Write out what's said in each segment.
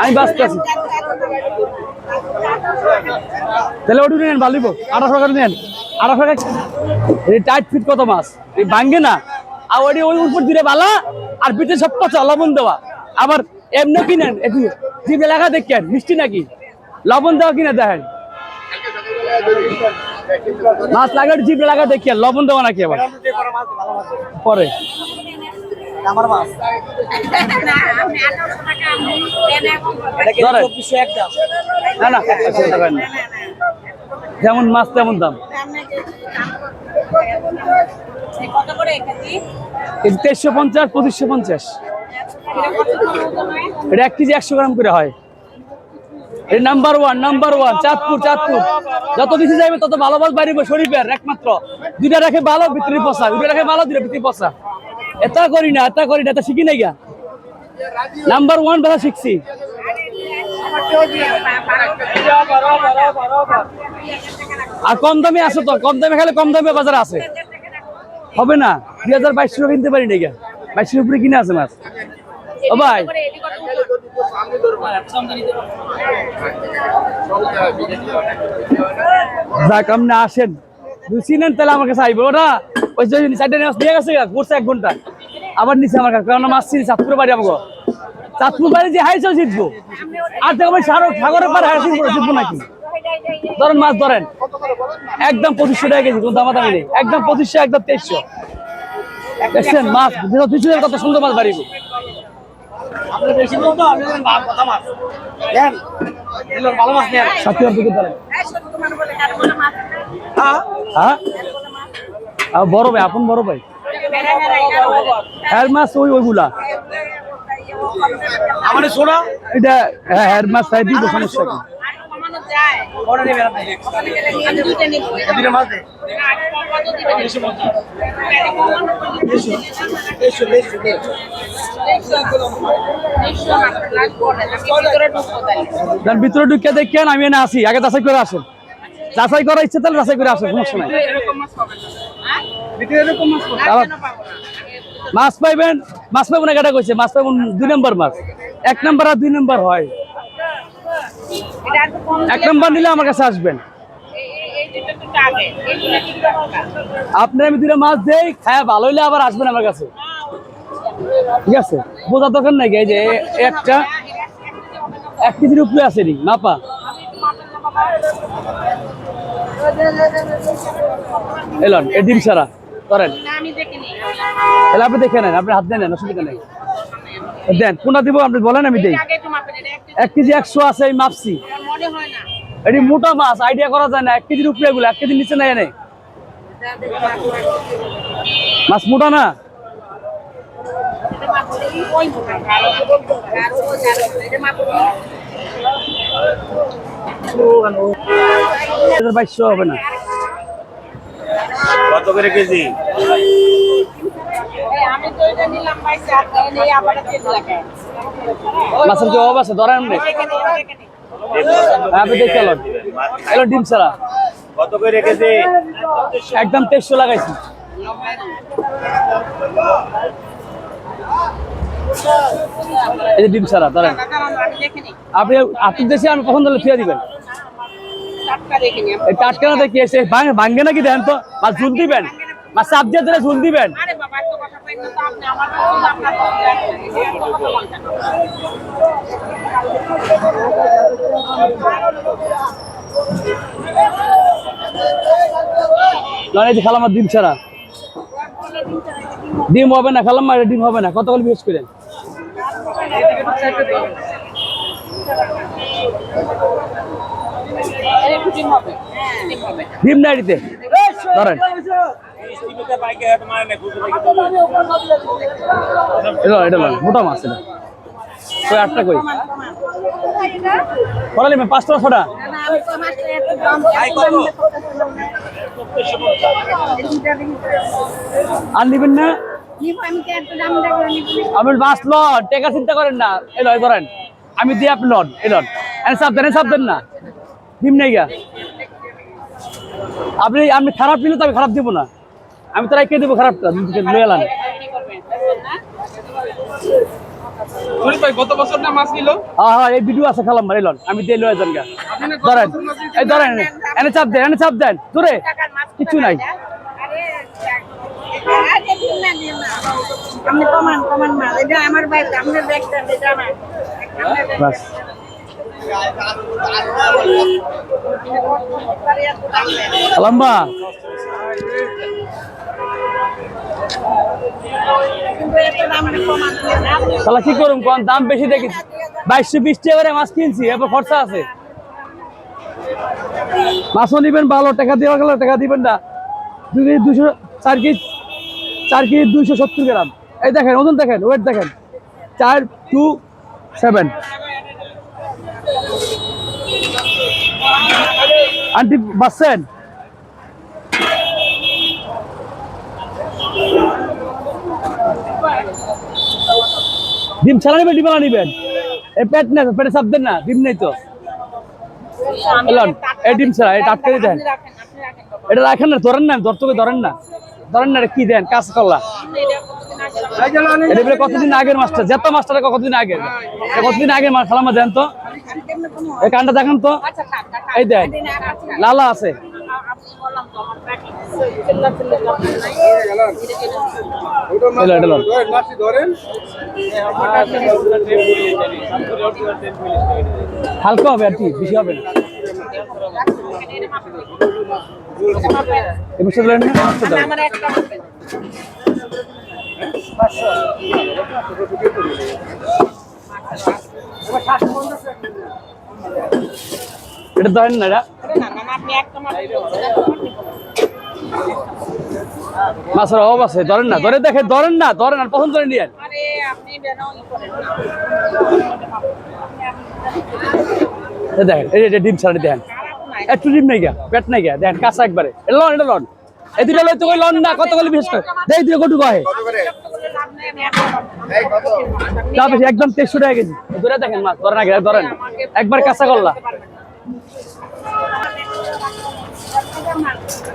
আমি ব্যস্ত আছি। তাহলে ওটু নেন ভালিব আঠারোশো টাকা নেন। আঠারোশো টাকা টাইট ফিট কত মাছ? এই ভাঙ্গে না। আর ওই ওই উপর দিলে বালা, আর পিঠে সব পচা, লবণ দেওয়া। আবার এমনি কিনেন একটু জিভে লেখা দেখেন মিষ্টি নাকি? লবণ দেওয়া কিনে দেখেন। মাছ লাগে জিভে লাগা দেখিয়ে লবণ দেওয়া নাকি আবার? পরে। আমার না। যেমন মাছ, তেমন দাম। তেইশশো পঞ্চাশ, পঁচিশশো পঞ্চাশ। এটা এক কেজি একশো গ্রাম করে হয়। নাম্বার ওয়ান নাম্বার ওয়ান যত বেশি যাবে তত ভালো মাছ বাড়িব শরীফের, একমাত্র। দুইটা রাখে ভালো ভিতরে পচা। দুইটা রাখে ভালো, দুইটা ভিতরে পচা। এটা করি না, এটা করি না, এটা শিখি নাই গা। নাম্বার ওয়ান বেলা শিখছি। আর কম দামে আছে তো, কম দামে খেলে কম দামে বাজারে আছে। হবে না, দুই হাজার বাইশশো কিনতে পারি না গা। বাইশশোর উপরে কিনে আছে মাছ। ও ভাই। যাক, আপনি আসেন। বুঝছি নেন তাহলে আমার কাছে আইবো। ওটা, ওই যে সাইডে নিয়ে গেছে এক ঘণ্টা। আবার নিচে আমার কাছে। কারণ মাছ চিনি চাঁদপুর বাড়ি আমাকে চাঁদপুর বাড়ি যে হাইছে জিতবো। আর দেখো ভাই সাগর সাগরের পার হাই জিতবো জিতবো নাকি? ধরেন মাছ ধরেন। একদম পঁচিশশো টাকা কেজি কোনো দামা দামি নেই। একদম পঁচিশশো একদম তেইশশো। দেখছেন মাছ দুশো কত সুন্দর মাছ বাড়িব। হ্যাঁ? আর বড় ভাই আপন বড় ভাই। হ্যার মাছ ওই ওইগুলা। ছোড়া এটা হ্যাঁ হ্যার মাছ তাই দিব সমস্যা কি ভিতরে ঢুকে দেখেন আমি এনে আসি। আগে যাচাই করে আসেন। যাচাই করার ইচ্ছে তাহলে যাচাই করে আসেন সমস্যা নাই। মাছ পাইবেন মাছ পাইবেন না কেটা কইছে? মাছ পাইবেন দুই নম্বর মাছ। এক নম্বর আর দুই নম্বর হয়। এক নম্বর নিলে আমার কাছে আসবেন। আপনার আমি দুটো মাছ দেই খায় ভালো হইলে আবার আসবেন আমার কাছে। ঠিক আছে? বোঝার দরকার নাই এই যে একটা এক কেজির উপরে আছে নি মাপা? এলন এ ডিম সারা করেন? তাহলে আপনি দেখে নেন আপনি হাত দিয়ে নেন অসুবিধা নেই। দেন কোনটা দিব আপনি বলেন আমি দেই। এক কেজি। একশো আছে এই না। এটি মোটা মাছ আইডিয়া করা যায় না এক কেজির উপরে এগুলো এক কেজির নিচে নাই। এনে মাছ মোটা না? বাইশশো হবে না। কত করে কেজি? মাছের কি অভাব আছে? ধরেন আপনি এলো ডিম ছাড়া। কত করে কেজি? একদম তেইশশো লাগাইছি। এই যে ডিম ছাড়া ধরেন। আপনি আপনি দেশে আমি কখন ধরলে ফিরে দিবেন। টাটকা না দেখি এসে ভাঙ- ভাঙ্গে নাকি দেন তো? মাছ ঝুল দিবেন? মাছ চাপ দিয়ে ধরে ঝুল দিবেন? খালামার ডিম ছাড়া। ডিম হবে না খালাম্মা এটা ডিম হবে না। কত করে বিশেষ করেন ডিম হবে। ডিম হবে। ডিম না এটিতে ধরেন। মোটা মাছ আটটা পাঁচটা ছটা আর নিবেন না? আমি মাছ লন, টেকা চিন্তা করেন না। এই লয় ধরেন। আমি দিয়ে আপনি লন এ এনে সাবধান চাপ না। ডিম নেই গা আপনি আপনি খারাপ নিলে তো আমি খারাপ দিব না আমি তো রেখে দেবো খারাপটা লয়ে এলাম কি করবেন না শরীফ ভাই গত বছর না মাছ নিল হ্যাঁ হ্যাঁ এই ভিডিও আছে খালাম মারিলন আমি দিয়ে লয়ে যান গা ধরেন? এই ধরেন এনে। চাপ দেন এনে চাপ দেন দূরে কিছু নাই আমার বাস না তাহলে কি করুন কোন? দাম বেশি দেখেছি বাইশশো বিশ টাকা মাছ কিনছি, এরপর খরচা আছে। মাছও নিবেন ভালো, টাকা দেওয়া গেলে টাকা দিবেন না। দুই কেজি দুশো চার কেজি চার কেজি দুইশো সত্তর গ্রাম। এই দেখেন, ওজন দেখেন ওয়েট দেখেন। চার টু সেভেন আন্টি বাসছেন ডিম ছাড়া নেবেন, ডিম নিবেন? এই পেট না, পেটে চাপ দেন না, ডিম নেই তো। এই ডিম ছাড়া, এই টাটকা দেন। এটা রাখেন না, ধরেন না দর্শকে ধরেন না। ধরেন না, এটা কি দেন? কাজ করলা এটা কতদিন আগের মাছটা? জেতা মাছটা কতদিন আগের? কতদিন আগের মাছ? খালামা দেন তো। এই কানটা দেখেন তো। এই দেন। লালা আছে। হালকা হবে আর কি, বেশি হবে না। এটা ধরেন না এটা? না না না, আপনি মাছের অভাব আছে ধরেন না ধরে দেখে ধরেন না ধরেন আর পছন্দ করে নিয়ে দেখেন এই যে ডিম ছাড়া দেখেন একটু ডিম নাই গা পেট নাই গা দেখেন কাঁচা একবারে। লন এটা লন। এই দুটো লইতে কই লন না কত কলি বিশেষ করে? দেই দুটো কটু কয় তা বেশি একদম তেইশশো টাকা কেজি। ধরে দেখেন মাছ ধরেন আগে ধরেন। একবার কাঁচা করলা।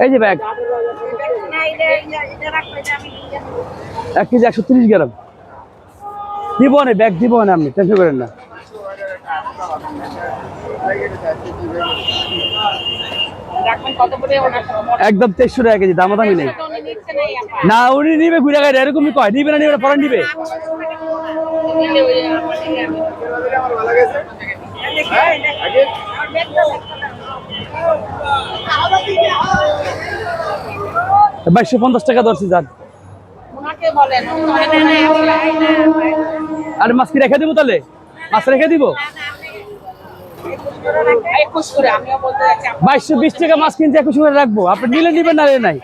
এই যে ব্যাগ। এক কেজি একশো তিরিশ গ্রাম। দিব না ব্যাগ দিব না আপনি টেনশন করেন না। একদম তেইশশো টাকা কেজি দামাদামি নেই। না উনি নিবে ঘুরে গাড়ি এরকমই কয় নিবে না নিবে না পরে নিবে। বাইশশো পঞ্চাশ টাকা ধরছি যান। আর মাছ কি রেখে দিব তাহলে? মাছ রেখে দিব? বাইশশো বিশ টাকা মাছ কিনতে একুশ করে রাখব আপনি নিলে নিবেন না নাই।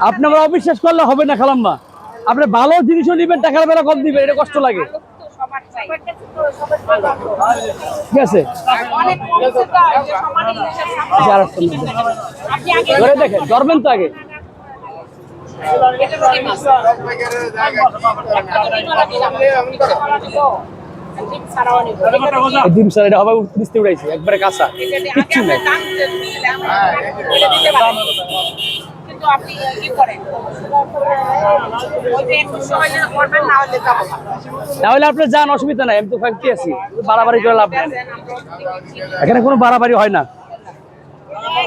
আপনি আমার অবিশ্বাস করলে হবে না খালাম্মা আপনি ভালো জিনিসও নিবেন টাকার বেলা কম দিবেন এটা কষ্ট লাগে ঠিক আছে। আচ্ছা, ধরে ধরবেন তো আগে এটা হবে উত্রিশতে উড়াইছে একবারে কাঁচা কিচ্ছু নাই কিন্তু আপনি কি করেন? তাহলে আপনার যান, অসুবিধা নাই, আমি তো ফাঁকি আছি, বাড়াবাড়ি করে লাভ নেই। এখানে কোনো বাড়াবাড়ি হয় না।